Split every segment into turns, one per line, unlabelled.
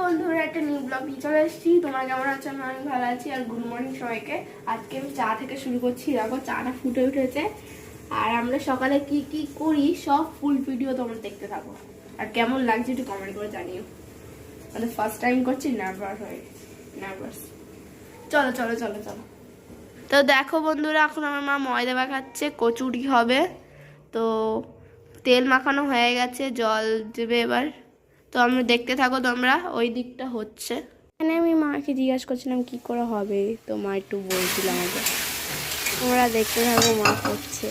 বন্ধুরা, একটা new blog নিয়ে চলে এসেছি। তোমরা কেমন আছো? আমি ভালো আছি আর গুড মর্নিং সবাইকে। আজকে আমি চা থেকে শুরু করছি। দেখো, চাটা ফুটে উঠেছে। আর আমরা সকালে কি কি করি, সব ফুল ভিডিও তোমরা দেখতে থাকো। আর কেমন লাগছে একটু কমেন্ট করে জানিও। মানে ফার্স্ট টাইম করছি নার্ভাস হয়ে নার্ভাস চলো চলো চলো চলো। তো দেখো বন্ধুরা, এখন আমার মা ময়দা মাখাচ্ছে, কচুরি হবে। তো তেল মাখানো হয়ে গেছে, জল দেবে এবার। তো আমরা দেখতে থাকো তোমরা ওই দিকটা হচ্ছে। এখানে আমি মাকে জিজ্ঞাসা করছিলাম কি করে হবে? তো মা একটু বলছিল আমাকে। তোমরা দেখতে থাকো মা করছে।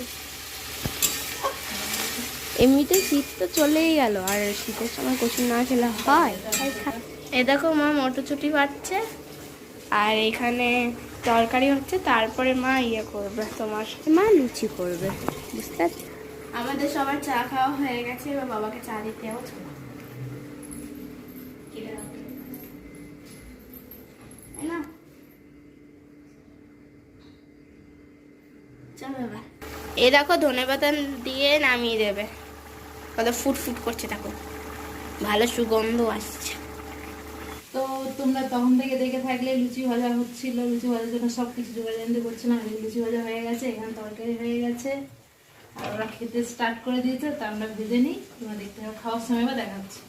এমনিতে শীত তো চলেই গেল আর শীতের সময় কচুর না খেলে হয়? এ দেখো মা মটরশুঁটি পাচ্ছে আর এখানে তরকারি হচ্ছে তারপরে মা ইয়ে করবে তোমার মা লুচি করবে বুঝতে আমাদের সবার চা খাওয়া হয়ে গেছে এবার বাবাকে চা দিতে এবার। এই দেখো, ধনে পাতা দিয়ে নামিয়ে দেবে। কত ফুট ফুট করছে, দেখো। ভালো সুগন্ধ আসছে।
তো তোমরা তখন থেকে দেখে থাকলে লুচি ভাজা হচ্ছিল। লুচি ভাজার জন্য সব কিছু জোগাড় করছিলাম এই লুচি ভাজা হয়ে গেছে, এখানে তরকারি হয়ে গেছে। আর ওরা খেতে স্টার্ট করে দিয়েছে, তা আমরা ভেজে নিই। তোমরা দেখতে খাওয়ার সময় বা দেখাচ্ছি।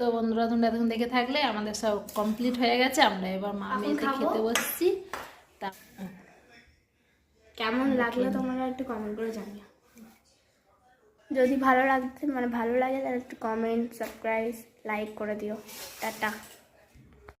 তো বন্ধুরা তোমরা এখন দেখে থাকলে আমাদের সব কমপ্লিট হয়ে গেছে। আমরা এবার মা
মেয়েকে
খেতে বসছি। তা
কেমন লাগল তোমরা একটু কমেন্ট করে জানিও। যদি ভালো লাগতে মানে ভালো লাগে তাহলে একটু কমেন্ট সাবস্ক্রাইব লাইক করে দিও। টাটা।